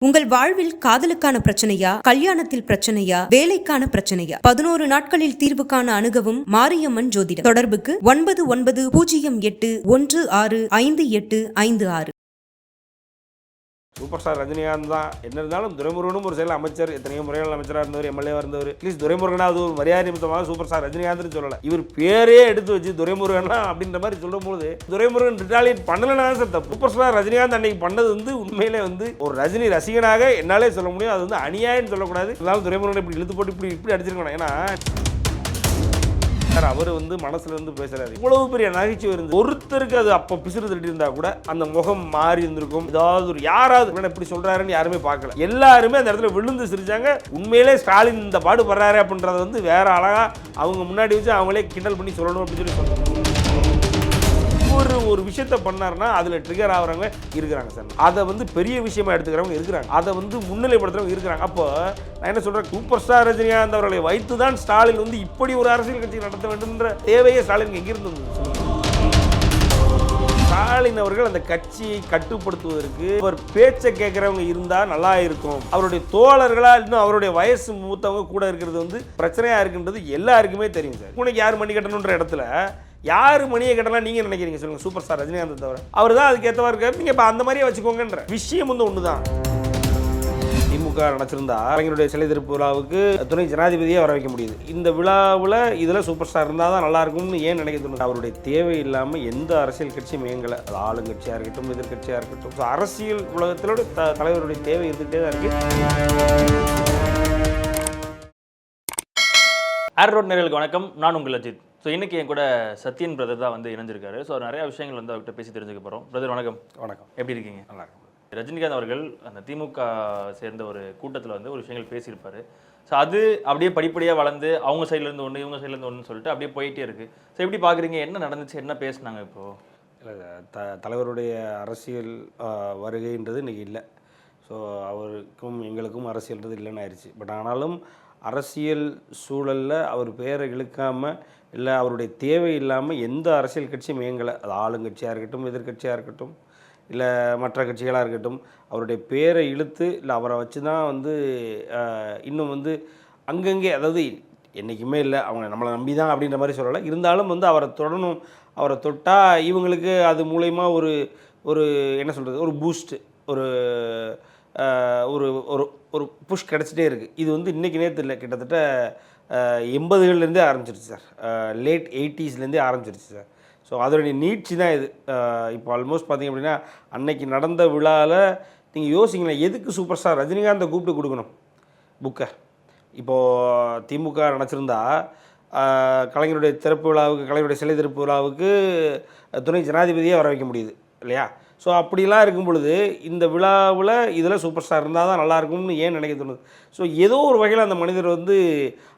உங்கள் வாழ்வில் காதலுக்கான பிரச்சனையா? கல்யாணத்தில் பிரச்சனையா? வேலைக்கான பிரச்சனையா? பதினோரு நாட்களில் தீர்வு காண அணுகவும் மாரியம்மன் ஜோதிடம். தொடர்புக்கு ஒன்பது ஒன்பது பூஜ்ஜியம் எட்டு ஒன்று ஆறு ஐந்து எட்டு ஐந்து ஆறு. சூப்பர் ஸ்டார் ரஜினிகாந்த் தான். என்ன இருந்தாலும் துரைமுருகனும் ஒரு செயல் அமைச்சர் எத்தனையோ முறைகள் அமைச்சராக இருந்தவர் எம்எல்ஏவாக இருந்தவர். அட்லீஸ்ட் துரைமுருகனாவது ஒரு மரியாதை நிமித்தமாக சூப்பர் ஸ்டார் ரஜினிகாந்த்னு சொல்லலை. இவர் பேரே எடுத்து வச்சு துரைமுருகனா அப்படின்ற மாதிரி சொல்லும்போது துரைமுருகன் ரிட்டாலியேட் பண்ணலனா சார் தப்பு. சூப்பர் ஸ்டார் ரஜினிகாந்த் அன்னைக்கு பண்ணது வந்து உண்மையிலே வந்து ஒரு ரஜினி ரசிகனாக என்னாலே சொல்ல முடியும். அது வந்து அநியாயம்னு சொல்லக்கூடாது. இருந்தாலும் துரைமுருகன் இப்படி இழுத்து போட்டு இப்படி இப்படி அடிச்சிருக்கணும். ஏன்னா சார் அவர் வந்து மனசுல இருந்து பேசுறாரு இவ்வளவு பெரிய நகைச்சுவை இருந்து ஒருத்தருக்கு அது அப்ப பிசுறு தட்டி இருந்தா கூட அந்த முகம் மாறி இருந்திருக்கும். ஏதாவது ஒரு யாராவது இப்படி சொல்றாருன்னு யாருமே பார்க்கல. எல்லாருமே அந்த இடத்துல விழுந்து சிரிச்சாங்க. உண்மையிலே ஸ்டாலின் இந்த பாடு படுறாரு அப்படின்றத வந்து வேற அழகா அவங்க முன்னாடி வச்சு அவங்களே கிண்டல் பண்ணி சொல்லணும் அப்படின்னு சொல்லி சொல்லுவாங்க ஒரு ஒரு விஷயத்த பண்ணாருன்னா அதில் ட்ரிகர் ஆகிறவங்க இருக்கிறாங்க சார். அதை வந்து பெரிய விஷயமா எடுத்துக்கிறவங்க இருக்கிறாங்க. அதை வந்து முன்னிலைப்படுத்துறவங்க இருக்கிறாங்க. அப்போ நான் என்ன சொல்கிறேன் சூப்பர் ஸ்டார் ரஜினிகாந்த் அவர்களை வைத்து தான் ஸ்டாலின் வந்து இப்படி ஒரு அரசியல் கட்சி நடத்த வேண்டும்ன்ற தேவையே ஸ்டாலின் எங்கிருந்து ஸ்டாலின் அவர்கள் அந்த கட்சியை கட்டுப்படுத்துவதற்கு அவர் பேச்சை கேட்கறவங்க இருந்தா நல்லா இருக்கும். அவருடைய தோழர்களா இன்னும் அவருடைய வயசு மூத்தவங்க கூட இருக்கிறது வந்து பிரச்சனையா இருக்குன்றது எல்லாருக்குமே தெரியும் சார். உனக்கு யார் மணி கட்டணுன்ற இடத்துல யார் மணியை கட்டலாம் நீங்கள் நினைக்கிறீங்க சொல்லுங்கள் சூப்பர் ஸ்டார் ரஜினிகாந்த் தவிர. அவர் தான் அதுக்கு இருக்கார். இருக்காரு இப்போ அந்த மாதிரியே வச்சுக்கோங்கன்ற. விஷயம் வந்து ஒன்று தான் திமுக நினச்சிருந்தா கலைஞருடைய சிலை திருப்பு விழாவுக்கு துணை ஜனாதிபதியே வர வைக்க முடியுது. இந்த விழாவில் இதில் சூப்பர் ஸ்டார் இருந்தால் தான் நல்லா இருக்கும்னு ஏன் நினைக்க தோணுது? அவருடைய தேவை இல்லாமல் எந்த அரசியல் கட்சியும் இயங்கலை. அது ஆளுங்கட்சியாக இருக்கட்டும் எதிர்கட்சியாக இருக்கட்டும். ஸோ அரசியல் உலகத்திலோட த தலைவருடைய தேவை இருந்துகிட்டே தான் இருக்குது ஏர் ரோட் நேர்களுக்கு வணக்கம். நான் உங்கள் அஜித். ஸோ இன்னைக்கு என் கூட சத்யன் பிரதர் தான் வந்து இணைஞ்சிருக்காரு. ஸோ நிறைய விஷயங்கள் வந்து அவர்கிட்ட பேசி தெரிஞ்சுக்க போகிறோம் பிரதர் வணக்கம். வணக்கம். எப்படி இருக்கீங்க? நல்லா இருக்கும் ரஜினிகாந்த் அவர்கள் அந்த திமுக சேர்ந்த ஒரு கூட்டத்தில் வந்து ஒரு விஷயங்கள் பேசியிருப்பாரு. ஸோ அது அப்படியே படிப்படியாக வளர்ந்து அவங்க சைட்லேருந்து ஒன்று இவங்க சைட்லேருந்து ஒன்றுன்னு சொல்லிட்டு அப்படியே போயிட்டே இருக்கு. ஸோ எப்படி பார்க்குறீங்க என்ன நடந்துச்சு? என்ன பேசுனாங்க இப்போ? இல்லை த தலைவருடைய அரசியல் வருகைன்றது இன்னைக்கு இல்லை. ஸோ அவருக்கும் எங்களுக்கும் அரசியல்ன்றது இல்லைன்னு ஆயிடுச்சு பட் ஆனாலும் அரசியல் சூழலில் அவர் பெயரை இழுக்காமல் இல்லை அவருடைய தேவை இல்லாமல் எந்த அரசியல் கட்சியும் இயங்கலை. அது ஆளுங்கட்சியாக இருக்கட்டும் எதிர்க்கட்சியாக இருக்கட்டும் இல்லை மற்ற கட்சிகளாக இருக்கட்டும் அவருடைய பேரை இழுத்து இல்லை அவரை வச்சு தான் வந்து இன்னும் வந்து அங்கங்கே அதாவது என்றைக்குமே இல்லை அவங்க நம்மளை நம்பி தான் அப்படின்ற மாதிரி சொல்லலை. இருந்தாலும் வந்து அவரை தொடணும் அவரை தொட்டால் இவங்களுக்கு அது மூலயமா ஒரு ஒரு என்ன சொல்கிறது ஒரு பூஸ்ட் ஒரு ஒரு ஒரு ஒரு புஷ் கிடச்சிட்டே இருக்குது இது வந்து இன்றைக்கி நேற்று இல்லை கிட்டத்தட்ட எண்பதுகள்லேருந்தே ஆரம்பிச்சிருச்சு சார். லேட் எயிட்டிஸ்லேருந்தே ஆரம்பிச்சிருச்சு சார். ஸோ அதனுடைய நீட்சி தான் இது. இப்போ ஆல்மோஸ்ட் பார்த்தீங்க அப்படின்னா அன்னைக்கு நடந்த விழாவில் நீங்கள் யோசிங்களேன் எதுக்கு சூப்பர் ஸ்டார் ரஜினிகாந்தை கூப்பிட்டு கொடுக்கணும்? புக்கை இப்போது திமுக நினச்சிருந்தா கலைஞருடைய திறப்பு விழாவுக்கு கலைஞருடைய சிலை திறப்பு விழாவுக்கு துணை ஜனாதிபதியே வர வைக்க முடியுது இல்லையா? ஸோ அப்படிலாம் இருக்கும் பொழுது இந்த விழாவில் இதில் சூப்பர் ஸ்டார் இருந்தால் தான் நல்லாயிருக்கும்னு ஏன் நினைக்க தோணுது? ஸோ ஏதோ ஒரு வகையில் அந்த மனிதர் வந்து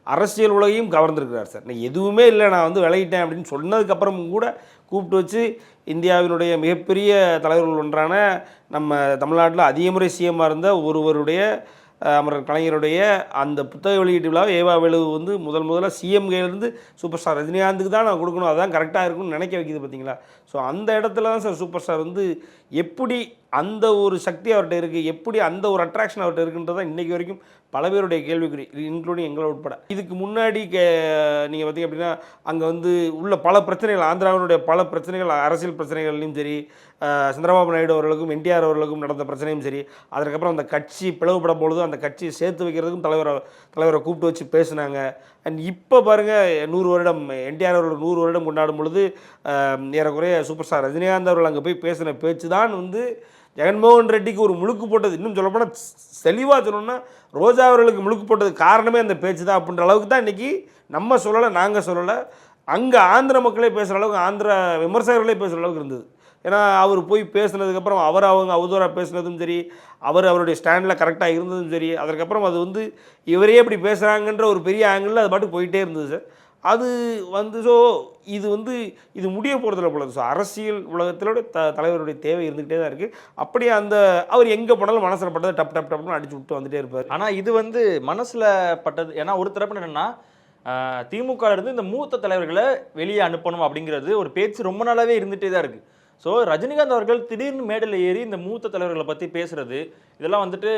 அரசியல் உலகையும் கவர்ந்திருக்கிறார் சார். நான் எதுவுமே இல்லை நான் வந்து விளையிட்டேன் அப்படின்னு சொன்னதுக்கப்புறமும் கூட கூப்பிட்டு வச்சு இந்தியாவினுடைய மிகப்பெரிய தலைவர்கள் ஒன்றான நம்ம தமிழ்நாட்டில் அதிக முறை சிஎம்மாக இருந்த ஒருவருடைய அமரர் கலைஞருடைய அந்த புத்தக வெளியீட்டு விழாவை ஏவா வேலு வந்து முதல் முதல்ல சிஎம் கையிலேருந்து சூப்பர் ஸ்டார் ரஜினிகாந்துக்கு தான் நான் கொடுக்கணும். அதான் கரெக்டாக இருக்கும்னு நினைக்க வைக்கிது பார்த்தீங்களா? ஸோ அந்த இடத்துல தான் சார் சூப்பர் ஸ்டார் வந்து எப்படி அந்த ஒரு சக்தி அவர்கிட்ட இருக்குது எப்படி அந்த ஒரு அட்ராக்ஷன் அவர்கிட்ட இருக்குன்றதான் இன்றைக்கி வரைக்கும் பல பேருடைய கேள்விக்குறி இன்க்ளூடிங் எங்களை உட்பட. இதுக்கு முன்னாடி கே நீங்கள் பார்த்தீங்க அப்படின்னா அங்கே வந்து உள்ள பல பிரச்சனைகள் ஆந்திராவினுடைய பல பிரச்சனைகள் அரசியல் பிரச்சனைகள்லையும் சரி சந்திரபாபு நாயுடு அவர்களுக்கும் என்டிஆர் அவர்களுக்கும் நடந்த பிரச்சனையும் சரி அதற்கப்புறம் அந்த கட்சி பிளவுபட பொழுது அந்த கட்சியை சேர்த்து வைக்கிறதுக்கும் தலைவரை தலைவரை கூப்பிட்டு வச்சு பேசினாங்க. அண்ட் இப்போ பாருங்கள் நூறு வருடம் என்டிஆர் அவர்கள் நூறு வருடம் கொண்டாடும் பொழுது ஏறக்குறைய சூப்பர் ஸ்டார் ரஜினிகாந்த் அவர்கள் அங்கே போய் பேசின பேச்சு தான் வந்து ஜெகன்மோகன் ரெட்டிக்கு ஒரு முழுக்கு போட்டது. இன்னும் சொல்லப்போனால் தெளிவாக சொல்லணும்னா ரோஜா அவர்களுக்கு முழுக்கு போட்டது காரணமே அந்த பேச்சு தான் அப்படின்ற அளவுக்கு தான் இன்றைக்கி நம்ம சொல்லலை நாங்கள் சொல்லலை. அங்கே ஆந்திர மக்களே பேசுகிற அளவுக்கு ஆந்திர விமர்சகர்களே பேசுகிற அளவுக்கு இருந்தது. ஏன்னா அவர் போய் பேசுனதுக்கப்புறம் அவர் அவங்க அவதூறாக பேசுனதும் சரி அவர் அவருடைய ஸ்டாண்டில் கரெக்டாக இருந்ததும் சரி அதற்கப்புறம் அது வந்து இவரே இப்படி பேசுகிறாங்கன்ற ஒரு பெரிய ஆங்கிளில் அது பாட்டுக்கு போயிட்டே இருந்தது சார் அது வந்து ஸோ இது வந்து இது முடிய போகிறதுல போல ஸோ அரசியல் உலகத்திலோட த தலைவருடைய தேவை இருந்துகிட்டே தான் இருக்குது அப்படியே அந்த அவர் எங்கே போனாலும் மனசில் பட்டதை டப் டப் டப்னு அடிச்சு விட்டு வந்துட்டே இருப்பார். ஆனால் இது வந்து மனசில் பட்டது ஏன்னா ஒரு தரப்பு என்னென்னா திமுகலேருந்து இந்த மூத்த தலைவர்களை வெளியே அனுப்பணும் அப்படிங்கிறது ஒரு பேச்சு ரொம்ப நாளாகவே இருந்துகிட்டே தான் இருக்குது ஸோ ரஜினிகாந்த் அவர்கள் திடீர்னு மேடையில் ஏறி இந்த மூத்த தலைவர்களை பற்றி பேசுறது இதெல்லாம் வந்துட்டு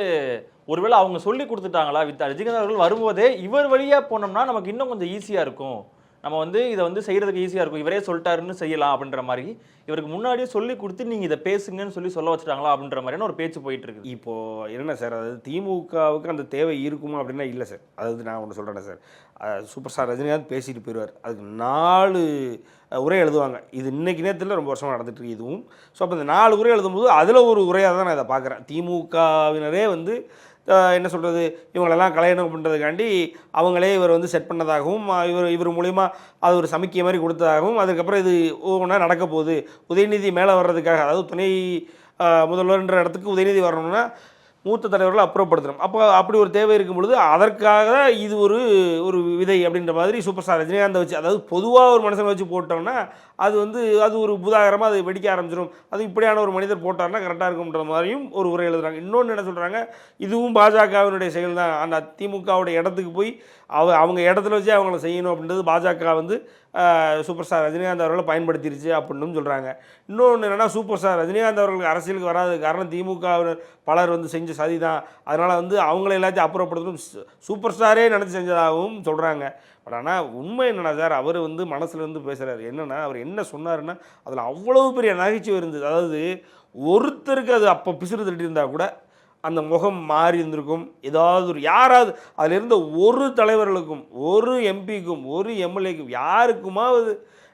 ஒருவேளை அவங்க சொல்லி கொடுத்துட்டாங்களா? வித் ரஜினிகாந்த் அவர்கள் வரும்போதே இவர் வழியாக போனோம்னா நமக்கு இன்னும் கொஞ்சம் ஈஸியாக இருக்கும். நம்ம வந்து இதை வந்து செய்கிறதுக்கு ஈஸியாக இருக்கும். இவரே சொல்லிட்டாருன்னு செய்யலாம் அப்படின்ற மாதிரி. இவருக்கு முன்னாடியே சொல்லி கொடுத்து நீங்கள் இதை பேசுங்கன்னு சொல்லி சொல்ல வச்சுட்டாங்களா அப்படின்ற மாதிரியான ஒரு பேச்சு போயிட்டு இருக்கு இப்போ என்ன சார் அதாவது திமுகவுக்கு அந்த தேவை இருக்குமா அப்படின்னா இல்லை சார். அதாவது நான் ஒன்று சொல்கிறேன் சார். சூப்பர் ஸ்டார் ரஜினிகாந்த் பேசிட்டு போயிடுவார். அதுக்கு நாலு உரை எழுதுவாங்க. இது இன்னைக்கு நேரத்தில் ரொம்ப வருஷமாக நடந்துட்டு இருக்கு இதுவும். ஸோ அப்போ இந்த நாலு உரை எழுதும்போது அதில் ஒரு உரையாக தான் நான் இதை பார்க்குறேன். திமுகவினரே வந்து என்ன சொல்கிறது இவங்களெல்லாம் கல்யாணம் பண்ணுறதுக்காண்டி அவங்களே இவர் வந்து செட் பண்ணதாகவும் இவர் இவர் மூலிமா அது ஒரு சமிக்கை மாதிரி கொடுத்ததாகவும் அதுக்கப்புறம் இது ஒன்றா நடக்க போகுது. உதயநிதி மேலே வர்றதுக்காக அதாவது துணை முதல்வர்ன்ற இடத்துக்கு உதயநிதி வரணும்னா மூத்த தலைவர்களை அப்புறப்படுத்தணும். அப்போ அப்படி ஒரு தேவை இருக்கும் பொழுது அதற்காக இது ஒரு ஒரு விதை அப்படின்ற மாதிரி சூப்பர் ஸ்டார் ரஜினிகாந்தை வச்சு அதாவது பொதுவாக ஒரு மனுஷனை வச்சு போட்டோம்னா அது வந்து அது ஒரு புதாகரமாக அது வெடிக்க ஆரம்பிச்சிடும் அது இப்படியான ஒரு மனிதர் போட்டார்னா கரெக்டாக இருக்கும்ன்ற மாதிரியும் ஒரு உரை எழுதுறாங்க. இன்னொன்று என்ன சொல்கிறாங்க இதுவும் பாஜகவினுடைய செயல் தான் அந்த திமுகவுடைய இடத்துக்கு போய் அவ அவங்க இடத்துல வச்சு அவங்கள செய்யணும் அப்படின்றது பாஜக வந்து சூப்பர் ஸ்டார் ரஜினிகாந்த் அவர்களை பயன்படுத்திருச்சு அப்படின்னு சொல்கிறாங்க இன்னொன்று என்னென்னா சூப்பர் ஸ்டார் ரஜினிகாந்த் அவர்களுக்கு அரசியலுக்கு வராது காரணம் திமுக பலர் வந்து செஞ்ச சதி தான். அதனால் வந்து அவங்கள எல்லாத்தையும் அப்புறப்படுத்தணும். சூப்பர் ஸ்டாரே நினச்சி செஞ்சதாகவும் சொல்கிறாங்க பட் ஆனால் உண்மை என்னென்னா சார் அவர் வந்து மனசுலேருந்து பேசுகிறாரு என்னென்னா அவர் என்ன சொன்னாருன்னா அதில் அவ்வளோ பெரிய நகைச்சுவை இருந்தது. அதாவது ஒருத்தருக்கு அது அப்போ பிசுறு தட்டி இருந்தால் கூட அந்த முகம் மாறி இருந்திருக்கும். ஏதாவது ஒரு யாராவது அதில் இருந்த ஒரு தலைவர்களுக்கும் ஒரு எம்பிக்கும் ஒரு எம்எல்ஏக்கும் யாருக்குமாவது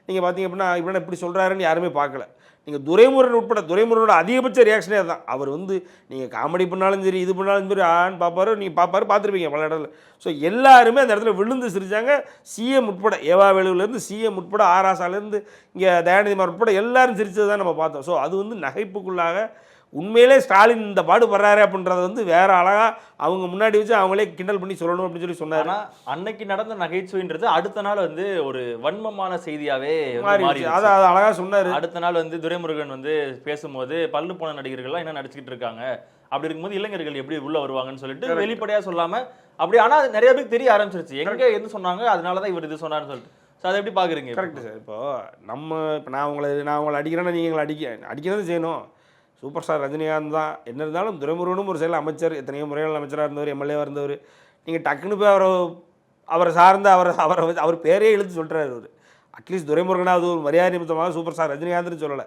நீங்கள் பார்த்தீங்க அப்படின்னா இப்படி இப்படி சொல்கிறாருன்னு யாருமே பார்க்கல. நீங்கள் துரைமுருகன் உட்பட துரைமுருகனோட அதிகபட்ச ரியாக்ஷனே அதுதான் அவர் வந்து நீங்கள் காமெடி பண்ணாலும் சரி இது பண்ணாலும் சரி ஆன்னு பார்ப்பாரு நீங்கள் பார்ப்பாரு பார்த்துருப்பீங்க பல இடத்துல. ஸோ எல்லாருமே அந்த இடத்துல விழுந்து சிரித்தாங்க சிஎம் உட்பட ஏவா வேலுவிலேருந்து சிஎம் உட்பட ஆராசாலேருந்து இங்கே தயாநிதிமார் உட்பட எல்லாரும் சிரித்தது தான் நம்ம பார்த்தோம். ஸோ அது வந்து நகைப்புக்குள்ளாக உண்மையிலே ஸ்டாலின் இந்த பாடு படுறாரு அப்படின்றத வந்து வேற அழகா அவங்க முன்னாடி வச்சு அவங்களே கிண்டல் பண்ணி சொல்லணும் அப்படின்னு சொல்லி சொன்னாரு. அன்னைக்கு நடந்த நகைச்சுவைன்றது அடுத்த நாள் வந்து ஒரு வன்மமான செய்தியாவே வந்து மாறி. அதை அதை அழகா சொன்னாரு. அடுத்த நாள் வந்து துரைமுருகன் வந்து பேசும்போது பல்லு போன நடிகர்கள்லாம் என்ன நடிச்சுக்கிட்டு இருக்காங்க? அப்படி இருக்கும்போது இளைஞர்கள் எப்படி உள்ள வருவாங்கன்னு சொல்லிட்டு வெளிப்படையா சொல்லாம அப்படி ஆனா அது நிறைய பேருக்கு தெரிய ஆரம்பிச்சிருச்சு. எங்க எது சொன்னாங்க அதனாலதான் இவர் இது சொன்னாருன்னு சொல்லிட்டு. சோ அதை எப்படி பாக்குறீங்க? கரெக்ட் சார் இப்போ நம்ம இப்போ நான் உங்களை நான் உங்களை அடிக்கிறேன்னா நீங்கள் எங்களை அடிக்க அடிக்கிறது செய்யணும். சூப்பர் ஸ்டார் ரஜினிகாந்த் தான். என்ன இருந்தாலும் துரைமுருகனும் ஒரு செயல் அமைச்சர் எத்தனையோ முறைகள் அமைச்சராக இருந்தவர் எம்எல்ஏவாக இருந்தவர். நீங்கள் டக்குன்னு போய் அவரை அவரை சார்ந்த அவரை அவரை அவர் பேரே இழுத்து சொல்கிறார் அவர். அட்லீஸ்ட் துரைமுருகனாவது ஒரு மரியாதை நிமித்தமாக சூப்பர் ஸ்டார் ரஜினிகாந்த்னு சொல்லலை.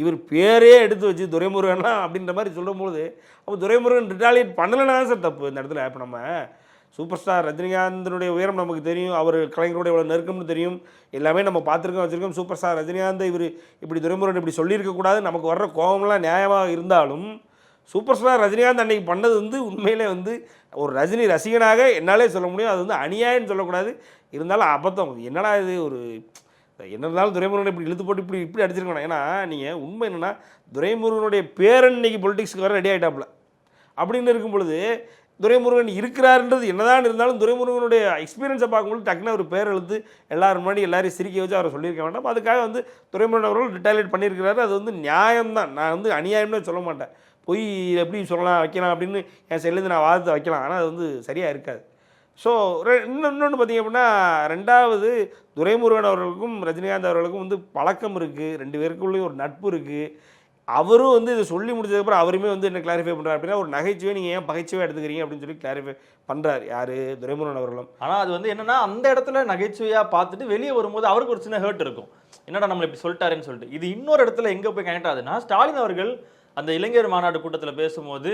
இவர் பேரே எடுத்து வச்சு துரைமுருகனா அப்படின்ற மாதிரி சொல்லும்போது அப்போ துரைமுருகன் ரிட்டாலியேட் பண்ணலைன்னா தான் சார் தப்பு இந்த இடத்துல. இப்போ நம்ம சூப்பர் ஸ்டார் ரஜினிகாந்தனுடைய உயரம் நமக்கு தெரியும். அவர் கலைஞருடைய எவ்வளோ நெருக்கம்னு தெரியும். எல்லாமே நம்ம பார்த்துருக்கோம் வச்சுருக்கோம். சூப்பர் ஸ்டார் ரஜினிகாந்த் இவர் இப்படி துரைமுருகன் இப்படி சொல்லியிருக்கக்கூடாது நமக்கு வர்ற கோபம்லாம் நியாயமாக இருந்தாலும் சூப்பர் ஸ்டார் ரஜினிகாந்த் அன்றைக்கி பண்ணது வந்து உண்மையிலே வந்து ஒரு ரஜினி ரசிகனாக என்னாலே சொல்ல முடியும். அது வந்து அநியாயம்னு சொல்லக்கூடாது. இருந்தாலும் அபத்தம். என்னடா இது ஒரு என்ன இருந்தாலும் துரைமுருகன் இப்படி இழுத்து போட்டு இப்படி இப்படி அடிச்சிருக்கணும். ஏன்னா நீங்கள் உண்மை என்னென்னா துரைமுருகனுடைய பேரன் இன்னைக்கு பொலிட்டிக்ஸ்க்கு வர ரெடி ஆகிட்டாப்புல அப்படின்னு இருக்கும் பொழுது துரைமுருகன் இருக்கிறாருன்றது என்னதான் இருந்தாலும் துரைமுருகனுடைய எக்ஸ்பீரியன்ஸை பார்க்கும்போது டக்குன்னு ஒரு பேர் எழுத்து எல்லாரும் முன்னாடி எல்லாரையும் சிரிக்க வச்சு அவரை சொல்லியிருக்க வேண்டாம். அதுக்காக வந்து துரைமுருகன் அவர்கள் ரிட்டாலியேட் பண்ணியிருக்கிறாரு. அது வந்து நியாயம்தான். நான் வந்து அநியாயம்னு சொல்ல மாட்டேன். பொய் எப்படி சொல்லலாம் வைக்கலாம் அப்படின்னு என் செல்லுந்து நான் வாதத்தை வைக்கலாம். ஆனால் அது வந்து சரியாக இருக்காது. ஸோ இன்னும் இன்னொன்று பார்த்தீங்க அப்படின்னா ரெண்டாவது துரைமுருகன் அவர்களுக்கும் ரஜினிகாந்த் அவர்களுக்கும் வந்து பழக்கம் இருக்குது ரெண்டு பேருக்குள்ளேயும் ஒரு நட்பு இருக்குது அவரும் வந்து இதை சொல்லி முடிச்சதுக்கப்புறம் அவருமே வந்து என்ன கிளாரிஃபை பண்ணுறாரு அப்படின்னா ஒரு நகைச்சுவை நீங்கள் ஏன் பகைச்சுவை எடுத்துக்கிறீங்க அப்படின்னு சொல்லி கிளாரிஃபை பண்ணுறாரு யார்? துரைமுருகன் அவர்களும். ஆனா அது வந்து என்னன்னா அந்த இடத்துல நகைச்சுவையா பார்த்துட்டு வெளியே வரும்போது அவருக்கு ஒரு சின்ன ஹர்ட் இருக்கும். என்னடா நம்மளை இப்படி சொல்லிட்டாருன்னு சொல்லிட்டு. இது இன்னொரு இடத்துல எங்க போய் கனெக்ட் ஆகுதுன்னா ஸ்டாலின் அவர்கள் அந்த இளைஞர் மாநாடு கூட்டத்தில் பேசும்போது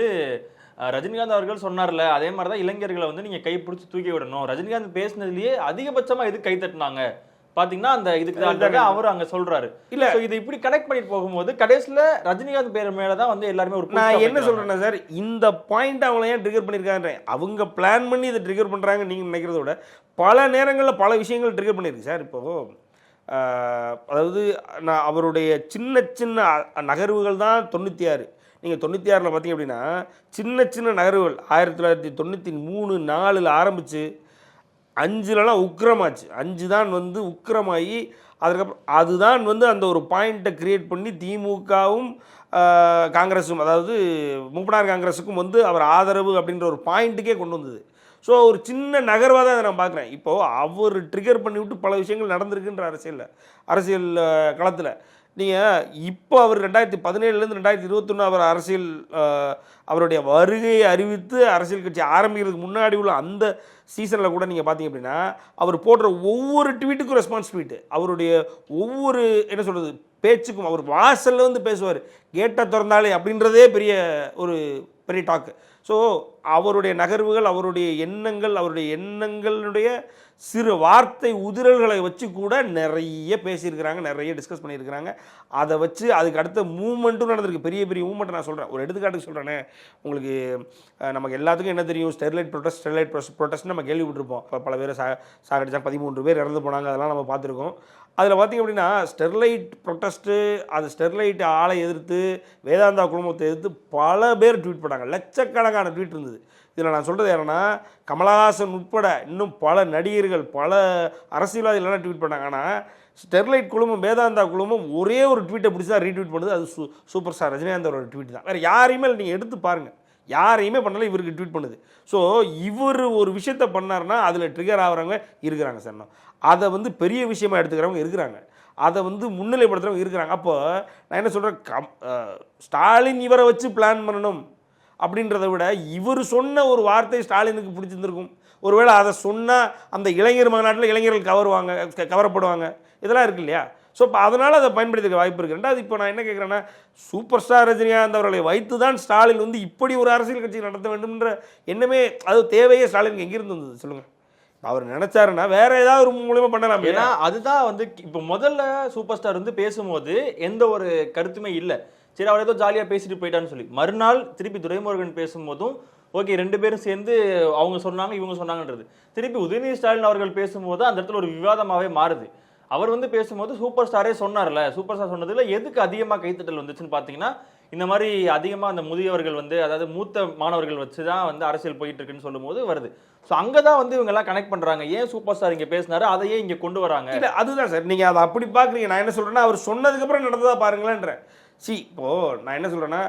ரஜினிகாந்த் அவர்கள் சொன்னார்ல அதே மாதிரி தான் இளைஞர்களை வந்து நீங்க கை பிடிச்சி தூக்கி விடணும். ரஜினிகாந்த் பேசினதுலேயே அதிகபட்சமா எது கை தட்டினாங்க? பாத்தீங்கன்னா அந்த இதுக்கு அவர் அங்க சொல்றாரு. இல்ல. இது இப்படி கனெக்ட் பண்ணிட்டு போகும்போது கடைசியில ரஜினிகாந்த் பேர் மேலதான் வந்து எல்லாருமே ஒரு நான் என்ன. சொல்கிறேன்னா சார் இந்த பாயிண்ட் அவங்கள ஏன் ட்ரிகர் பண்ணியிருக்காங்கன்றேன். அவங்க பிளான் பண்ணி இதை ட்ரிகர் பண்ணுறாங்க நீங்கள் நினைக்கிறத விட பல நேரங்களில் பல விஷயங்கள் ட்ரிகர் பண்ணியிருக்கு சார். இப்போது அதாவது நான் அவருடைய சின்ன சின்ன நகர்வுகள் தான் தொண்ணூற்றி ஆறு நீங்கள் தொண்ணூற்றி ஆறில் பார்த்தீங்க அப்படின்னா சின்ன சின்ன நகர்வுகள் ஆயிரத்தி தொள்ளாயிரத்தி தொண்ணூற்றி மூணு நாலில் ஆரம்பித்து அஞ்சுலலாம் உக்கிரமாச்சு. அஞ்சு தான் வந்து உக்கிரமாகி அதுக்கப்புறம் அதுதான் வந்து அந்த ஒரு பாயிண்ட்டை கிரியேட் பண்ணி திமுகவும் காங்கிரஸும் அதாவது மூப்பனார் காங்கிரஸுக்கும் வந்து அவர் ஆதரவு அப்படின்ற ஒரு பாயிண்ட்டுக்கே கொண்டு வந்தது. ஸோ ஒரு சின்ன நகர்வாக தான் அதை நான் பார்க்குறேன். இப்போது அவர் ட்ரிகர் பண்ணி விட்டு பல விஷயங்கள் நடந்திருக்குன்ற அரசியலில் அரசியல் களத்தில். நீங்கள் இப்போ அவர் ரெண்டாயிரத்தி பதினேழுலேருந்து ரெண்டாயிரத்தி இருபத்தொன்று அவர் அரசியல் அவருடைய வருகையை அறிவித்து அரசியல் கட்சி ஆரம்பிக்கிறதுக்கு முன்னாடி உள்ள அந்த சீசனில் கூட நீங்கள் பார்த்தீங்க அப்படின்னா அவர் போடுற ஒவ்வொரு ட்வீட்டுக்கும் ரெஸ்பான்ஸ் ட்வீட்டு அவருடைய ஒவ்வொரு என்ன சொல்கிறது பேச்சுக்கும் அவர் வாசல்ல வந்து பேசுவார். கேட்டை திறந்தாலே அப்படின்றதே பெரிய ஒரு பெரிய டாக்கு ஸோ அவருடைய நகர்வுகள் அவருடைய எண்ணங்கள் அவருடைய எண்ணங்களுடைய சிறு வார்த்தை உதிரல்களை வச்சு கூட நிறைய பேசியிருக்கிறாங்க நிறைய டிஸ்கஸ் பண்ணியிருக்கிறாங்க. அதை வச்சு அதுக்கு அடுத்த மூமெண்ட்டும் நடந்திருக்கு. பெரிய பெரிய மூமெண்ட் நான் சொல்கிறேன் ஒரு எடுத்துக்காட்டுக்கு சொல்கிறேனே உங்களுக்கு நமக்கு எல்லாத்துக்கும் என்ன தெரியும்? ஸ்டெர்லைட் ப்ரொடெஸ்ட் ஸ்டெர்லைட் ப்ரொடெஸ்ட் நம்ம கேள்விப்பட்டிருப்போம். இப்போ பல பேர் சா சாகடிச்சா பதிமூன்று பேர் இறந்து போனாங்க. அதெல்லாம் நம்ம பார்த்துருக்கோம். அதில் பார்த்தீங்க அப்படின்னா ஸ்டெர்லைட் ப்ரொட்டஸ்ட்டு அது ஸ்டெர்லைட் ஆளை எதிர்த்து வேதாந்தா குழுமத்தை எதிர்த்து பல பேர் ட்வீட் பண்ணாங்க. லட்சக்கணக்கான ட்வீட் இருந்தது. இதில் நான் சொல்கிறது யாருன்னா கமலஹாசன் உட்பட இன்னும் பல நடிகர்கள் பல அரசியல்வாதிகள் ட்வீட் பண்ணாங்க ஆனால் ஸ்டெர்லைட் குழுமம் வேதாந்தா குழுமம் ஒரே ஒரு ட்வீட்டை பிடிச்சி தான் ரீட்வீட் பண்ணுது. அது சூ சூப்பர் ஸ்டார் ரஜினிகாந்தரோட ட்வீட் தான். வேறு யாரையுமே நீங்கள் எடுத்து பாருங்கள் யாரையுமே பண்ணல இவருக்கு ட்வீட் பண்ணுது. ஸோ இவர் ஒரு விஷயத்த பண்ணார்னா அதில் ட்ரிகர் ஆகிறவங்க இருக்கிறாங்க சார் இன்னும். அதை வந்து பெரிய விஷயமாக எடுத்துக்கிறவங்க இருக்கிறாங்க. அதை வந்து முன்னிலைப்படுத்துகிறவங்க இருக்கிறாங்க. அப்போ நான் என்ன சொல்கிறேன் கம் ஸ்டாலின் இவரை வச்சு பிளான் பண்ணணும் அப்படின்றத விட இவர் சொன்ன ஒரு வார்த்தை ஸ்டாலினுக்கு பிடிச்சிருந்துருக்கும். ஒருவேளை அதை சொன்னால் அந்த இளைஞர் மாநாட்டில் இளைஞர்கள் கவருவாங்க க- கவரப்படுவாங்க. இதெல்லாம் இருக்கு இல்லையா? ஸோ இப்போ அதனால் அதை பயன்படுத்திக்க வாய்ப்பு இருக்கு. ரெண்டாவது இப்போ நான் என்ன கேட்குறேன்னா சூப்பர் ஸ்டார் ரஜினிகாந்த் அவர்களை வைத்து தான் ஸ்டாலின் வந்து இப்படி ஒரு அரசியல் கட்சி நடத்த வேண்டும்ன்ற எண்ணமே அது தேவையே ஸ்டாலினுக்கு எங்கேருந்து வந்தது? சொல்லுங்கள் அவர் நினைச்சாருன்னா வேற ஏதாவது ஒரு மூலியமா பண்ணலாம் ஏன்னா அதுதான் வந்து இப்போ முதல்ல சூப்பர் ஸ்டார் வந்து பேசும்போது எந்த ஒரு கருத்துமே இல்லை. சரி அவர் ஏதோ ஜாலியாக பேசிட்டு போயிட்டான்னு சொல்லி. மறுநாள் திருப்பி துரைமுருகன் பேசும்போதும் ஓகே ரெண்டு பேரும் சேர்ந்து அவங்க சொன்னாங்க இவங்க சொன்னாங்கன்றது. திருப்பி உதயநிதி ஸ்டாலின் அவர்கள் பேசும்போது அந்த இடத்துல ஒரு விவாதமாகவே மாறுது. அவர் வந்து பேசும்போது சூப்பர் ஸ்டாரே சொன்னார்ல. சூப்பர் ஸ்டார் சொன்னதில் எதுக்கு அதிகமாக கைத்தட்டல் வந்துச்சுன்னு பார்த்தீங்கன்னா இந்த மாதிரி அதிகமாக அந்த முதியவர்கள் வந்து அதாவது மூத்த மாணவர்கள் வச்சு தான் வந்து அரசியல் போயிட்டு இருக்குன்னு சொல்லும்போது வருது. ஸோ அங்கே தான் வந்து இவங்க எல்லாம் கனெக்ட் பண்றாங்க. ஏன் சூப்பர் ஸ்டார் இங்கே பேசினாரு? அதையே இங்கே கொண்டு வராங்க. இல்லை அதுதான் சார். நீங்கள் அதை அப்படி பார்க்குறீங்க. நான் என்ன சொல்கிறேன்னா அவர் சொன்னதுக்கப்புறம் நடந்ததா பாருங்களேன்றேன் சி இப்போ நான் என்ன சொல்கிறேன்னா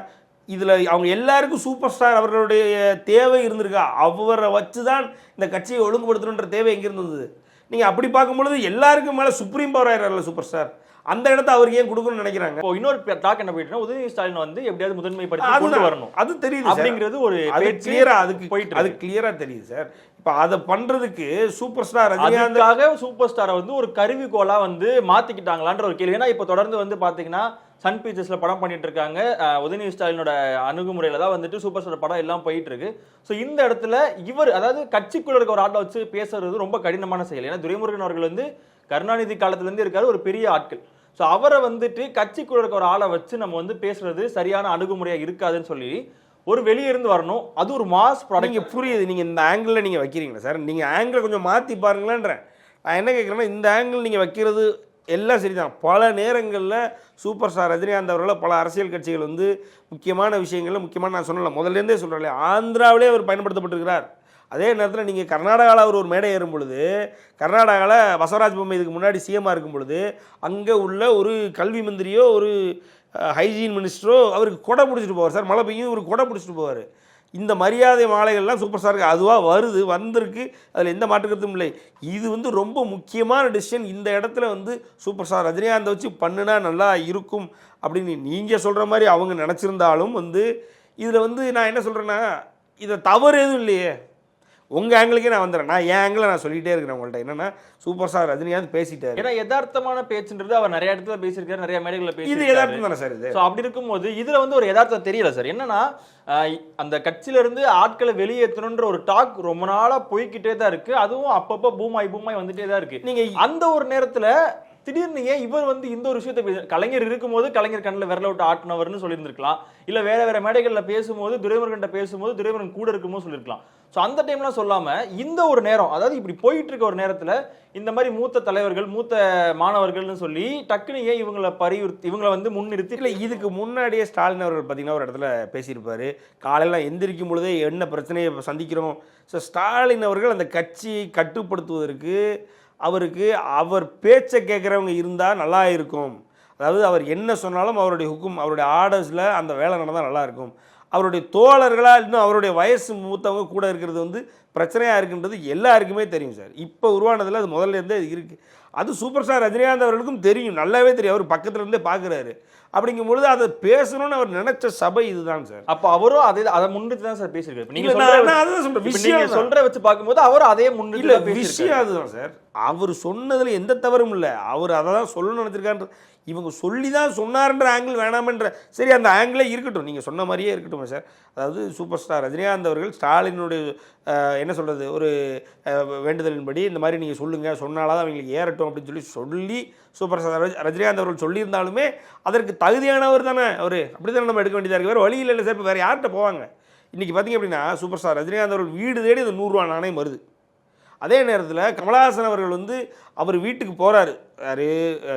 இதில் அவங்க எல்லாருக்கும் சூப்பர் ஸ்டார் அவர்களுடைய தேவை இருந்திருக்கா? அவரை வச்சு தான் இந்த கட்சியை ஒழுங்குபடுத்தணுன்ற தேவை எங்கே இருந்தது? நீங்க அப்படி பார்க்கும்பொழுது எல்லாருக்கும் மேல சுப்ரீம் பவர் ஆயிடுறாருல சூப்பர் ஸ்டார் அந்த இடத்த அவருக்கு ஏன் கொடுக்கணும்னு நினைக்கிறாங்க இப்போ இன்னொரு டாக் என்ன போயிட்டுனா உதயநிதி ஸ்டாலின் வந்து எப்படியாவது முதன்மைப்படுத்தி கொண்டு. வரணும் அது தெரியுது. அப்படிங்கிறது ஒரு அது கிளியரா அதுக்கு போயிட்டு அது. கிளியரா தெரியுது சார் இப்போ அதை பண்றதுக்கு சூப்பர் ஸ்டார் ரஜினிகாந்த் அதுக்காக சூப்பர் ஸ்டாரை வந்து ஒரு கருவிக்கோலா வந்து மாத்திக்கிட்டாங்களான்ற ஒரு கேள்வி ஏன்னா இப்போ தொடர்ந்து வந்து பாத்தீங்கன்னா சன் பிக்சர்ஸ்ல படம் பண்ணிட்டு இருக்காங்க உதயநிதி ஸ்டாலினோட அணுகுமுறையில் தான் வந்துட்டு சூப்பர் ஸ்டார் படம் எல்லாம் போயிட்டு இருக்கு ஸோ இந்த இடத்துல இவர் அதாவது கட்சிக்குள்ள இருக்க ஒரு ஆட்டை வச்சு பேசுறது ரொம்ப கடினமான செயல். ஏன்னா துரைமுருகன் அவர்கள் வந்து கருணாநிதி காலத்துலேருந்து இருக்காரு ஒரு பெரிய ஆட்கள். ஸோ அவரை வந்துட்டு கட்சிக்குள்ள இருக்க ஒரு ஆளை வச்சு நம்ம வந்து பேசுறது சரியான அணுகுமுறையாக இருக்காதுன்னு சொல்லி ஒரு வெளியே இருந்து வரணும். அது ஒரு மாஸ் ப்ராடக்ட் புரியுது. நீங்கள் இந்த ஆங்கிளில் நீங்கள் வைக்கிறீங்களா சார் நீங்கள் ஆங்கிளை கொஞ்சம் மாற்றி பாருங்களேன்றேன். நான் என்ன கேட்குறேன்னா இந்த ஆங்கிள் நீங்கள் வைக்கிறது எல்லாம் சரிதான். பல நேரங்களில் சூப்பர் ஸ்டார் ரஜினிகாந்த் அவர்களை பல அரசியல் கட்சிகள் வந்து முக்கியமான விஷயங்களில் முக்கியமான நான் சொல்லலை முதல்லேருந்தே சொல்கிறேன் ஆந்திராவிலே அவர் பயன்படுத்தப்பட்டிருக்கிறார். அதே நேரத்தில் நீங்கள் கர்நாடகாவில் அவர் ஒரு மேடை ஏறும் பொழுது கர்நாடகாவில் பசவராஜ் பொம்மை இதுக்கு முன்னாடி சிஎம்மாக இருக்கும் பொழுது அங்கே உள்ள ஒரு கல்வி மந்திரியோ ஒரு ஹைஜீன் மினிஸ்டரோ அவருக்கு கொடை பிடிச்சிட்டு போவார் சார். மழை பெய்யும் இவர் கொடை பிடிச்சிட்டு போவார். இந்த மரியாதை மாலைகள்லாம் சூப்பர் ஸ்டாருக்கு அதுவாக வருது வந்திருக்கு. அதில் எந்த மாற்றுக்கருத்தும் இல்லை. இது வந்து ரொம்ப முக்கியமான டிசிஷன் இந்த இடத்துல வந்து சூப்பர் ஸ்டார் ரஜினிகாந்தை வச்சு பண்ணுனா நல்லா இருக்கும் அப்படின்னு நீங்கள் சொல்கிற மாதிரி அவங்க நினச்சிருந்தாலும் வந்து இதில் வந்து நான் என்ன சொல்கிறேன்னா இதை தவறு எதுவும் இல்லையே. உங்கள் ஆங்கிளுக்கே நான் வந்துடுறேன் நான் என் ஆங்கிளை நான் சொல்லிகிட்டே இருக்கிறேன் உங்கள்கிட்ட என்னென்னா சூப்பர் ஸ்டார் ரஜினிகாந்த் பேசிட்டாரு. ஏன்னா யதார்த்தமான பேச்சுன்றது அவர் நிறைய இடத்துல பேசியிருக்காரு நிறைய மேடைகளில் இது பேசியிருக்காரு. எதார்த்தம் தானே சார் இது? ஸோ அப்படி இருக்கும்போது இதுல வந்து ஒரு யதார்த்தம் தெரியல சார். என்னன்னா அந்த கட்சியில இருந்து ஆட்களை வெளியேற்றணுன்ற ஒரு டாக் ரொம்ப நாளா போய்க்கிட்டே தான் இருக்கு. அதுவும் அப்பப்போ பூமாய் பூமாய் வந்துட்டே தான் இருக்கு. நீங்க அந்த ஒரு நேரத்துல திடீர்னு ஏன் இவர் வந்து இந்த ஒரு விஷயத்தை பேச கலைஞர் இருக்கும்போது கலைஞர் கண்ணில் விரல விட்டு ஆட்டினவர்னு சொல்லியிருந்திருக்கலாம். இல்ல வேற வேற மேடைகள்ல பேசும்போது துரைமுருகன் பேசும்போது துரைமுருகன் கூட இருக்கும்போது சொல்லியிருக்கலாம். ஸோ அந்த டைம்லாம் சொல்லாமல் இந்த ஒரு நேரம் அதாவது இப்படி போயிட்டு இருக்க ஒரு நேரத்தில் இந்த மாதிரி மூத்த தலைவர்கள் மூத்த மாணவர்கள்னு சொல்லி டக்குனு ஏன் இவங்களை பரியுறுத்தி இவங்களை வந்து முன்னிறுத்தி இல்லை இதுக்கு முன்னாடியே ஸ்டாலின் அவர்கள் பார்த்தீங்கன்னா ஒரு இடத்துல பேசியிருப்பார். காலையில் எந்திரிக்கும் பொழுதே என்ன பிரச்சனையை சந்திக்கிறோம்? ஸோ ஸ்டாலின் அவர்கள் அந்த கட்சியை கட்டுப்படுத்துவதற்கு அவருக்கு அவர் பேச்சை கேட்குறவங்க இருந்தால் நல்லா இருக்கும். அதாவது அவர் என்ன சொன்னாலும் அவருடைய ஹுக்கும் அவருடைய ஆர்டர்ஸில் அந்த வேலை நடந்தால் நல்லா இருக்கும். அவருடைய தோழர்களாக இன்னும் அவருடைய வயசு மூத்தவங்க கூட இருக்கிறது வந்து பிரச்சனையாக இருக்குன்றது எல்லாருக்குமே தெரியும் சார். இப்போ உருவானதில் அது முதல்ல இருந்தே இருக்குது அது சூப்பர் ஸ்டார் ரஜினிகாந்த் அவர்களுக்கும் தெரியும். நல்லாவே தெரியும். அவர் பக்கத்துல இருந்தே பார்க்குறாரு அப்படிங்கும் பொழுது அதை பேசணும்னு அவர் நினைச்ச சபை இதுதான் சார். அப்ப அவரும் அதே அதை முன்னிட்டு தான் சார் பேசியிருக்காரு. நீங்க சொல்றேன். இப்ப விஷயம். சொல்ற வச்சு பார்க்கும்போது அவரும் அதே முன்னிட்டு விஷயம் அதுதான் சார். அவர் சொன்னதுல எந்த தவறும் இல்லை. அவர் அதை தான் சொல்லணும்னு நினச்சிருக்கான்ற இவங்க சொல்லி தான் சொன்னார்ன்ற ஆங்கிள் வேணாமன்ற சரி அந்த ஆங்கிளே இருக்கட்டும். நீங்கள் சொன்ன மாதிரியே இருக்கட்டும் சார் அதாவது சூப்பர் ஸ்டார் ரஜினிகாந்த் அவர்கள் ஸ்டாலினுடைய என்ன சொல்கிறது ஒரு வேண்டுதலின்படி இந்த மாதிரி நீங்கள் சொல்லுங்கள் சொன்னால்தான் அவங்களுக்கு ஏறட்டும் அப்படின்னு சொல்லி சொல்லி சூப்பர் ஸ்டார் ரஜினிகாந்த் அவர்கள் சொல்லியிருந்தாலுமே அதற்கு தகுதியானவர் தானே அவர். அப்படி தானே நம்ம எடுக்க வேண்டியதாக இருக்குது வேறு வழி இல்லை சார் இப்போ வேறு யார்கிட்ட போவாங்க? இன்றைக்கி பார்த்தீங்க அப்படின்னா சூப்பர் ஸ்டார் ரஜினிகாந்த் அவர்கள் வீடு தேடி இந்த நூறுரூவா நாணயம் வருது. அதே நேரத்தில் கமலஹாசன் அவர்கள் வந்து அவர் வீட்டுக்கு போகிறாரு யார்?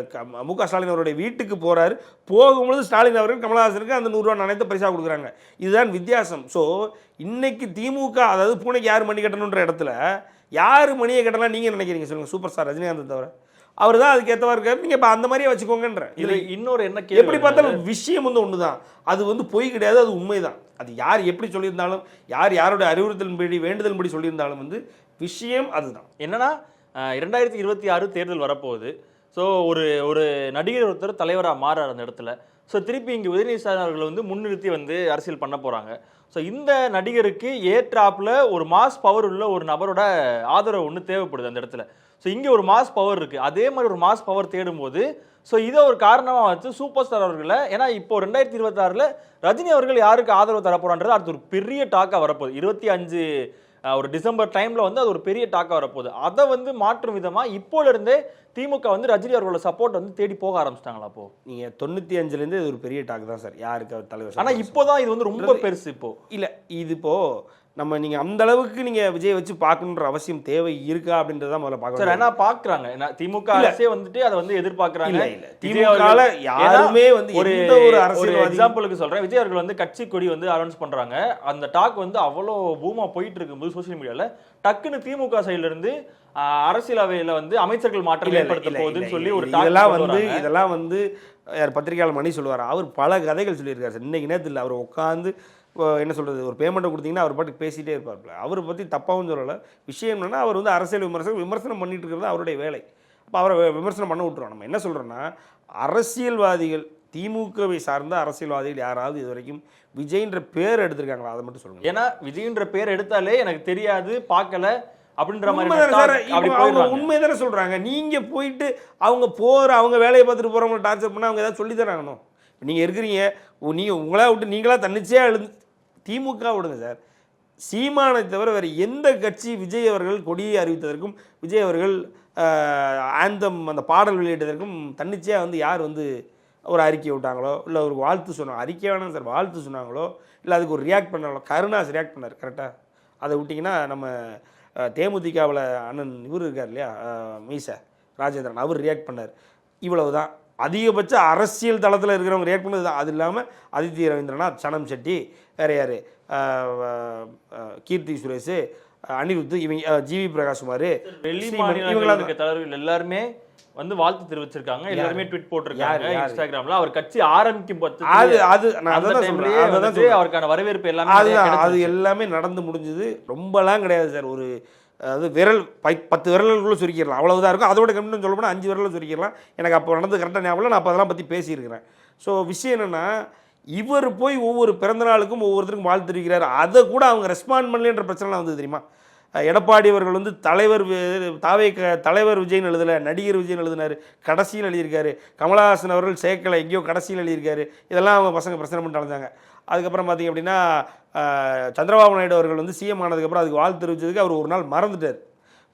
க- மு க ஸ்டாலின் அவருடைய வீட்டுக்கு போகிறாரு போகும்பொழுது ஸ்டாலின் அவர்கள் கமலஹாசனுக்கு அந்த நூறுரூவா நாணயத்தை பரிசாக கொடுக்குறாங்க. இதுதான் வித்தியாசம். ஸோ இன்றைக்கி திமுக அதாவது பூனைக்கு யார் மணி கட்டணுன்ற இடத்துல யார் மணியை கட்டலாம் நீங்கள் நினைக்கிறீங்க? சொல்லுங்கள் சூப்பர் ஸ்டார் ரஜினிகாந்த் தவிர. அவர் தான் அதுக்கு ஏற்றவா இருக்காரு. நீங்கள் இப்போ அந்த மாதிரியே வச்சுக்கோங்கன்ற. இதுல இதில் இன்னொரு என்ன எப்படி பார்த்தாலும் விஷயம் வந்து ஒன்று தான் அது வந்து பொய் கிடையாது அது உண்மைதான். அது யார் எப்படி சொல்லியிருந்தாலும் யார் யாரோட அறிவுறுத்தலின்படி வேண்டுதலின்படி சொல்லியிருந்தாலும் வந்து விஷயம் அதுதான். என்னன்னா இரண்டாயிரத்தி இருபத்தி ஆறு தேர்தல் வரப்போகுது. ஸோ ஒரு ஒரு நடிகர் ஒருத்தர் தலைவராக மாறார் அந்த இடத்துல. ஸோ திருப்பி இங்கே உதயநிதி ஸ்டாலின் அவர்களை வந்து முன்னிறுத்தி வந்து அரசியல் பண்ண போகிறாங்க ஸோ இந்த நடிகருக்கு ஏற்றாப்புல ஒரு மாஸ் பவர் உள்ள ஒரு நபரோட ஆதரவு ஒன்று தேவைப்படுது அந்த இடத்துல. ஸோ இங்கே ஒரு மாஸ் பவர் இருக்குது அதே மாதிரி ஒரு மாஸ் பவர் தேடும்போது ஸோ இதை ஒரு காரணமாக வச்சு சூப்பர் ஸ்டார் அவர்களை ஏன்னா இப்போ ரெண்டாயிரத்தி இருபத்தாறில் ரஜினி அவர்கள் யாருக்கு ஆதரவு தரப்போறான்றது அடுத்து ஒரு பெரிய டாக்காக வரப்போகுது. இருபத்தி அஞ்சு ஒரு டிசம்பர் டைம்ல வந்து அது ஒரு பெரிய டாக்கா வரப்போகுது. அதை வந்து மாற்றும் விதமா இப்போல இருந்தே திமுக வந்து ரஜினி அவர்களோட சப்போர்ட் வந்து தேடி போக ஆரம்பிச்சிட்டாங்களா அப்போ? நீங்கள் தொண்ணூற்றி அஞ்சுலேருந்து இது ஒரு பெரிய டாக் தான் சார் யாருக்கு தலைவர் ஆனா இப்போதான் இது வந்து ரொம்ப பெருசு இப்போ. இல்லை இது இப்போ நம்ம நீங்கள் அந்த அளவுக்கு நீங்கள் விஜய் வச்சு பார்க்கணுன்ற அவசியம் தேவை இருக்கா அப்படின்றத முதல்ல பார்க்க சார். ஏன்னா பாக்குறாங்க ஏன்னா திமுக. அரசே வந்துட்டு அதை வந்து எதிர்பார்க்கறாங்க இல்ல அவர்கள்- யாருமே வந்து ஒரு எந்த ஒரு அரசியல்வாதி எக்ஸாம்பிளுக்கு சொல்றேன் விஜய் அவர்கள் வந்து கட்சி கொடி வந்து அனௌன்ஸ் பண்றாங்க அந்த டாக் வந்து அவ்வளோ பூமா போயிட்டு இருக்கும்போது சோஷியல் மீடியால டக்குன்னு திமுக சைடுல இருந்து ஆஹ், அரசியலவையில வந்து அமைச்சர்கள் மாற்றம் ஏற்படுத்த போகுதுன்னு சொல்லி. ஒரு இதெல்லாம் வந்து. இதெல்லாம் வந்து யார் பத்திரிகையாளர் மணி சொல்லுவார் அவர் பல கதைகள் சொல்லியிருக்காரு இன்னைக்கு நேரத்தில் அவர் உட்காந்து என்ன சொல்றது ஒரு பேமெண்ட்டை கொடுத்தீங்கன்னா அவர் பாட்டுக்கு பேசிட்டே இருப்பார்ல அவரை பற்றி தப்பாகவும் சொல்லலை. விஷயம் என்னன்னா அவர் வந்து அரசியல் விமர்சனம் விமர்சனம் பண்ணிட்டு இருக்கிறது அவருடைய வேலை. அப்போ அவரை விமர்சனம் பண்ண விட்டுருவோம். நம்ம என்ன சொல்கிறோன்னா அரசியல்வாதிகள் திமுகவை சார்ந்த அரசியல்வாதிகள் யாராவது இது வரைக்கும் விஜய்ன்ற பேர் எடுத்திருக்காங்களா? அதை மட்டும் சொல்லுங்க. ஏன்னா விஜய்ன்ற பேர் எடுத்தாலே எனக்கு தெரியாது பார்க்கல அப்படின்ற மாதிரி அவங்க உண்மை தானே சொல்கிறாங்க நீங்கள் போயிட்டு அவங்க போகிற அவங்க வேலையை பார்த்துட்டு போகிறவங்கள டார்ச்சர் பண்ணால் அவங்க ஏதாவது சொல்லி தராங்கணும் நீங்கள் இருக்கிறீங்க நீங்கள் உங்களா விட்டு நீங்களா தன்னிச்சையாக எழுந்து திமுக விடுங்க சார். சீமானை தவிர வேறு எந்த கட்சி விஜய் அவர்கள் கொடியை அறிவித்ததற்கும் விஜய் அவர்கள் ஆந்தம் அந்த பாடல் வெளியிட்டதற்கும் தன்னிச்சையாக வந்து யார் வந்து ஒரு அறிக்கை விட்டாங்களோ இல்லை ஒரு வாழ்த்து சொன்னாங்க அறிக்கை வேணாம் சார் வாழ்த்து சொன்னாங்களோ இல்லை அதுக்கு ஒரு ரியாக்ட் பண்ணாங்களோ கருணாஸ் ரியாக்ட் பண்ணார் கரெக்டாக அதை விட்டிங்கன்னா நம்ம தேமுதிகாவில் அண்ணன் இவர் இருக்கார் இல்லையா? மீசா மீச ராஜேந்திரன் அவர் ரியாக்ட் பண்ணார். இவ்வளவு தான் அதிகபட்ச அரசியல் தளத்தில் இருக்கிறவங்க ரியாக்ட் பண்ணது அது இல்லாமல் அதித்தி ரவீந்திரநாத் சனம் செட்டி வேறு யார்? கீர்த்தி சுரேஷ் அனிருத் இவங்க ஜிவி பிரகாஷ்குமார் வெளி இருக்க தலைவர்கள் எல்லாருமே வந்து வாழ்த்து தெரிவிச்சிருக்காங்க. எல்லாருமே ட்வீட் போட்டிருக்காங்க? இன்ஸ்டாகிராம்ல அவர் கட்சி ஆரம்பிக்கும் அது பட்சத்துல அது நான் அதான் சொல்றேன். அவருக்கான வரவேற்பு எல்லாமே அது. எல்லாமே நடந்து முடிஞ்சது. ரொம்பலாம் கிடையாது சார். ஒரு அதாவது விரல் பை பத்து விரல்களுக்குள்ளே சுருக்கிடலாம். அவ்வளோதான் இருக்கும். அதோட கம்மின்னு சொல்ல போனால் அஞ்சு விரலில் சுருக்கிடலாம். எனக்கு அப்போ நடந்து கரெக்டாக ஞாபகம் நான் அப்போ அதெல்லாம் பற்றி பேசியிருக்கிறேன். ஸோ விஷயம் என்னென்னா இவர் போய் ஒவ்வொரு பிறந்த நாளுக்கும் ஒவ்வொருத்தருக்கும் வாழ்த்து தெரிவிக்கிறார் அதை கூட அவங்க ரெஸ்பாண்ட் பண்ணலன்ற பிரச்சனைலாம் வந்து தெரியுமா? எடப்பாடி அவர்கள் வந்து தலைவர் தாவே க- தலைவர் விஜய்னு எழுதலை நடிகர் விஜய்னு எழுதினார் கடைசியில் எழுதியிருக்காரு. கமலஹாசன் அவர்கள் சேர்க்கலை எங்கேயோ கடைசியில் எழுதியிருக்காரு. இதெல்லாம் அவங்க பசங்க பிரச்சனை பண்ணிட்டு அலைஞ்சாங்க அதுக்கப்புறம் பார்த்திங்க அப்படின்னா சந்திரபாபு நாயுடு அவர்கள் வந்து சிஎம் ஆனதுக்கப்புறம் அதுக்கு வாழ்த்து தெரிவித்ததுக்கு அவர் ஒரு நாள் மறந்துட்டார்.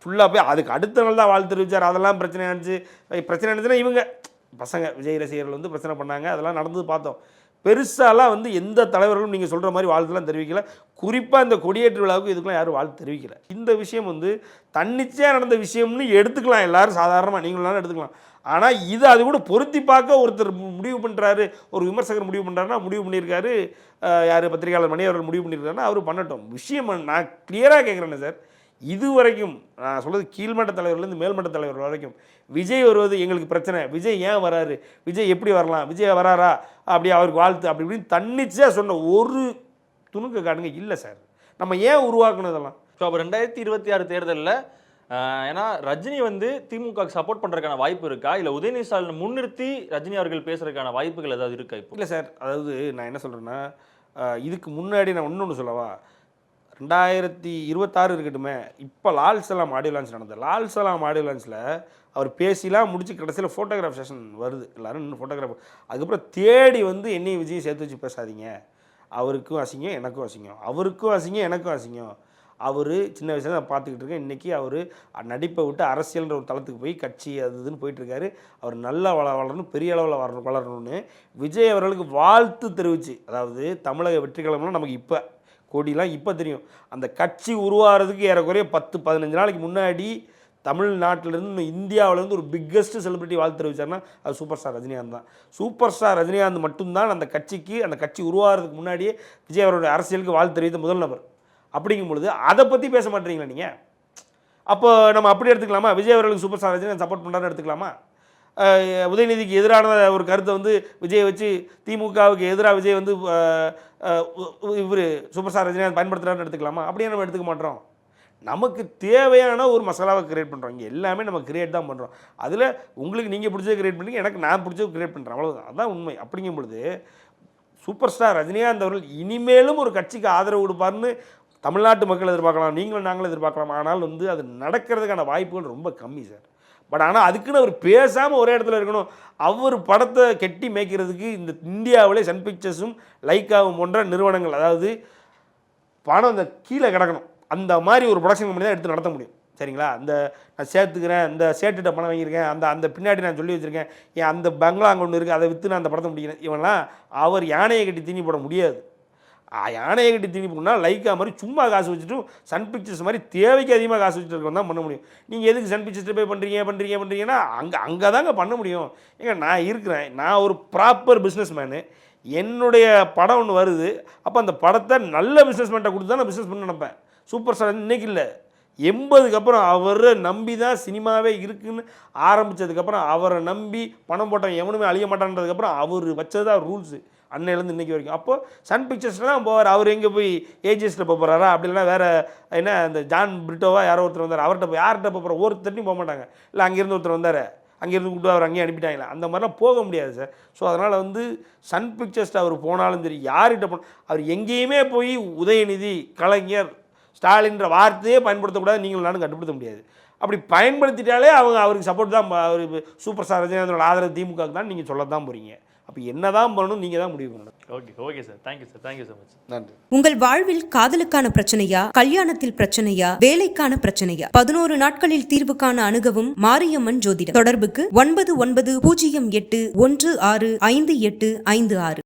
ஃபுல்லாக போய் அதுக்கு அடுத்த நாள் தான் வாழ்த்து தெரிவித்தார் அதெல்லாம் பிரச்சனை ஆனிச்சு. பிரச்சனை ஆனிச்சுன்னா இவங்க பசங்க விஜய் ரசிகர்கள் வந்து பிரச்சனை பண்ணாங்க. அதெல்லாம் நடந்து பார்த்தோம். பெருசாலாம் வந்து எந்த தலைவர்களும் நீங்கள் சொல்கிற மாதிரி வாழ்த்துலாம் தெரிவிக்கல. குறிப்பாக இந்த கொடியேற்று விழாவுக்கு இதுக்கெல்லாம் யாரும் வாழ்த்து தெரிவிக்கல. இந்த விஷயம் வந்து தன்னிச்சையாக நடந்த விஷயம்னு எடுத்துக்கலாம் எல்லாரும் சாதாரணமாக நீங்களாலும் எடுத்துக்கலாம். ஆனால் இது அது கூட பொருத்தி பார்க்க ஒருத்தர் முடிவு பண்ணுறாரு ஒரு விமர்சகர் முடிவு பண்ணுறாருன்னா முடிவு பண்ணியிருக்காரு யார் பத்திரிகையாளர் மணி அவர்கள் முடிவு பண்ணியிருக்காருன்னா அவர் பண்ணட்டும். விஷயம் நான் கிளியராக கேட்குறேன்னு சார். இது வரைக்கும் நான் சொல்றது கீழ்மட்ட தலைவர்லேருந்து மேல்மட்ட தலைவர் வரைக்கும் விஜய் வருவது எங்களுக்கு பிரச்சனை. விஜய் ஏன் வராரு? விஜய் எப்படி வரலாம்? விஜய் வராரா? அப்படி அவருக்கு வாழ்த்து அப்படி இப்படின்னு தன்னிச்சையாக சொன்ன ஒரு துணுக்க காட்டுங்க இல்லை சார். நம்ம ஏன் உருவாக்கணும் இதெல்லாம் ஸோ அப்போ ரெண்டாயிரத்தி இருபத்தி ஆறு தேர்தலில் ஏன்னா ரஜினி வந்து திமுக சப்போர்ட் பண்றதுக்கான வாய்ப்பு இருக்கா? இல்ல உதயநிதி ஸ்டாலின் முன்னிறுத்தி ரஜினி அவர்கள் பேசுறதுக்கான வாய்ப்புகள் ஏதாவது இருக்கா இப்போ? இல்லை சார் அதாவது நான் என்ன சொல்கிறேன்னா இதுக்கு முன்னாடி நான் இன்னொன்று சொல்லவா? ரெண்டாயிரத்தி இருபத்தாறு இருக்கட்டுமே இப்போ லால் சலாம் ஆடியோ லான்ச் நடந்தது லால் சலாம் ஆடியோ லான்ச்சில் அவர் பேசிலாம் முடிச்சு கடைசியில் ஃபோட்டோகிராஃப் செஷன் வருது. எல்லோரும் இன்னும் ஃபோட்டோகிராஃப் அதுக்கப்புறம் தேடி வந்து என்னையும் விஜய் சேர்த்து வச்சு பேசாதீங்க. அவருக்கும் அசிங்கம் எனக்கும் அசிங்கம். அவருக்கும் அசிங்கம் எனக்கும் அசிங்கம். அவர் சின்ன வயசுல நான் பார்த்துக்கிட்டு இருக்கேன். இன்றைக்கி அவர் நடிப்பை விட்டு அரசியல்ன்ற ஒரு தளத்துக்கு போய் கட்சி அது இதுன்னு போயிட்டுருக்காரு அவர் நல்லா வள வளரணும் பெரிய அளவில் வளரணும் வளரணும்னு விஜய் அவர்களுக்கு வாழ்த்து தெரிவிச்சு அதாவது தமிழக வெற்றி நமக்கு இப்போ கொடிலாம் இப்போ தெரியும். அந்த கட்சி உருவாகிறதுக்கு ஏறக்குறைய பத்து பதினஞ்சு நாளைக்கு முன்னாடி தமிழ்நாட்டிலேருந்து இந்தியாவிலேருந்து ஒரு பிக்கஸ்ட் செலிபிரிட்டி வாழ்த்து தெரிவிச்சாருன்னா அது சூப்பர் ஸ்டார் ரஜினிகாந்த் தான். சூப்பர் ஸ்டார் ரஜினிகாந்த் மட்டும்தான் அந்த கட்சிக்கு அந்த கட்சி உருவாகிறதுக்கு முன்னாடியே விஜய் அவருடைய அரசியலுக்கு வாழ்த்து தெரிவித்த முதல் நபர். அப்படிங்கும் பொழுது அதை பற்றி பேச மாட்டீங்களா நீங்கள் அப்போ நம்ம அப்படி எடுத்துக்கலாமா? விஜய் அவர்களுக்கு சூப்பர் ஸ்டார் ரஜினிகாந்த் சப்போர்ட் பண்ணுறாரு எடுத்துக்கலாமா? உதயநிதிக்கு எதிரான ஒரு கருத்தை வந்து விஜய் வச்சு திமுகவுக்கு எதிராக விஜய் வந்து இவர் சூப்பர் ஸ்டார் ரஜினிகாந்த் பயன்படுத்துகிறாருன்னு எடுத்துக்கலாமா? அப்படியே நம்ம எடுத்துக்க மாட்டோம். நமக்கு தேவையான ஒரு மசாலாவை கிரியேட் பண்ணுறோம் இங்கே எல்லாமே நம்ம கிரியேட் தான் பண்ணுறோம் அதில் உங்களுக்கு நீங்கள் பிடிச்சதை கிரியேட் பண்ணுறீங்க எனக்கு நான் பிடிச்சது கிரியேட் பண்ணுறேன் அவ்வளோதான் அதான் உண்மை. அப்படிங்கும் பொழுது சூப்பர் ஸ்டார் ரஜினிகாந்த் அவர்கள் இனிமேலும் ஒரு கட்சிக்கு ஆதரவு கொடுப்பார்னு தமிழ்நாட்டு மக்கள் எதிர்பார்க்கலாம் நீங்களும் நாங்களும் எதிர்பார்க்கலாம். ஆனால் வந்து அது நடக்கிறதுக்கான வாய்ப்புகள் ரொம்ப கம்மி சார். பட் ஆனால் அதுக்குன்னு அவர் பேசாமல் ஒரே இடத்துல இருக்கணும். அவர் படத்தை கெட்டி மேய்க்கிறதுக்கு இந்த இந்தியாவிலே சன் பிக்சர்ஸும் லைக்காவும் போன்ற நிறுவனங்கள் அதாவது பணம் அந்த கீழே கிடக்கணும். அந்த மாதிரி ஒரு ப்ரொடக்ஷன் கம்பெனி தான் எடுத்து நடத்த முடியும். சரிங்களா? அந்த நான் சேர்த்துக்கிறேன் இந்த சேட்டுகிட்ட பணம் வாங்கியிருக்கேன் அந்த அந்த பின்னாடி நான் சொல்லி வச்சுருக்கேன் ஏன் அந்த பங்களா அங்கே ஒன்று இருக்குது அதை விற்று நான் அந்த படத்தை முடிக்கிறேன். இவன்லாம் அவர் யானையை கட்டி தீனி போட முடியாது. யானையை கட்டி தீனி போடணும்னா லைக்கா மாதிரி சும்மா காசு வச்சுட்டு சன் பிக்சர்ஸ் மாதிரி தேவைக்கு அதிகமாக காசு வச்சுட்டு இருக்கோம் தான் பண்ண முடியும். நீங்கள் எதுக்கு சன் பிக்சர்ஸில் போய் பண்ணுறீங்க பண்ணுறீங்க பண்ணுறீங்கன்னா அங்கே அங்கே தாங்க பண்ண முடியும். ஏங்க நான் இருக்கிறேன். நான் ஒரு ப்ராப்பர் பிஸ்னஸ் மேனு என்னுடைய படம் ஒன்று வருது. அப்போ அந்த படத்தை நல்ல பிஸ்னஸ்மேன்ட்ட கொடுத்து தான் நான் பிஸ்னஸ் பண்ண நினப்பேன். சூப்பர் ஸ்டார் இன்னைக்கு இல்லை. எண்பதுக்கு அப்புறம் அவரை நம்பி தான் சினிமாவே இருக்குன்னு ஆரம்பித்ததுக்கப்புறம் அவரை நம்பி பணம் போட்டவன் எவனுமே அழிய மாட்டான்றதுக்கப்புறம் அவர் வச்சது தான் ரூல்ஸு அன்னையிலேருந்து இன்னைக்கு வரைக்கும். அப்போ சன் பிக்சர்ஸில் தான் போவார். அவர் எங்கே போய் ஏஜிஎஸ்ட்டில் போக போகிறாரா அப்படி இல்லைன்னா வேறு என்ன இந்த ஜான் பிரிட்டோவா யாரோ ஒருத்தர் வந்தார். அவர்கிட்ட போய் யார்கிட்ட போக போகிற ஒருத்தட்டையும் போக மாட்டாங்க. இல்லை அங்கேருந்து ஒருத்தர் வந்தார். அங்கேருந்து கூப்பிட்டு அவர் அங்கேயே அனுப்பிட்டாங்களே. அந்த மாதிரிலாம் போக முடியாது சார் ஸோ அதனால் வந்து சன் பிக்சர்ஸ்ட்டு அவர் போனாலும் சரி யார்கிட்ட போன அவர் எங்கேயுமே போய் உதயநிதி கலைஞர் ஸ்டாலின்ற வார்த்தையே பயன்படுத்தக்கூடாது. நீங்கள் நானும் கட்டுப்படுத்த முடியாது. அப்படி பயன்படுத்திட்டாலே அவங்க அவருக்கு சப்போர்ட் தான். அவர் சூப்பர் ஸ்டார் ரஜினிகாந்தோட ஆதரவு திமுகவுக்கு தான் நீங்கள் சொல்ல தான் போகிறீங்க அப்போ என்ன தான் பண்ணணும் நீங்கள் தான் முடிவு பண்ணணும். Okay okay sir. Thank you sir thank you so much நன்றி. உங்கள் வாழ்வில் காதலுக்கான பிரச்சனையா கல்யாணத்தில் பிரச்சனையா வேலைக்கான பிரச்சனையா? பதினோரு நாட்களில் தீர்வு காண அணுகவும் மாரியம்மன் ஜோதிடம். தொடர்புக்கு ஒன்பது ஒன்பது பூஜ்ஜியம் எட்டு ஒன்று ஆறு ஐந்து எட்டு ஐந்து ஆறு.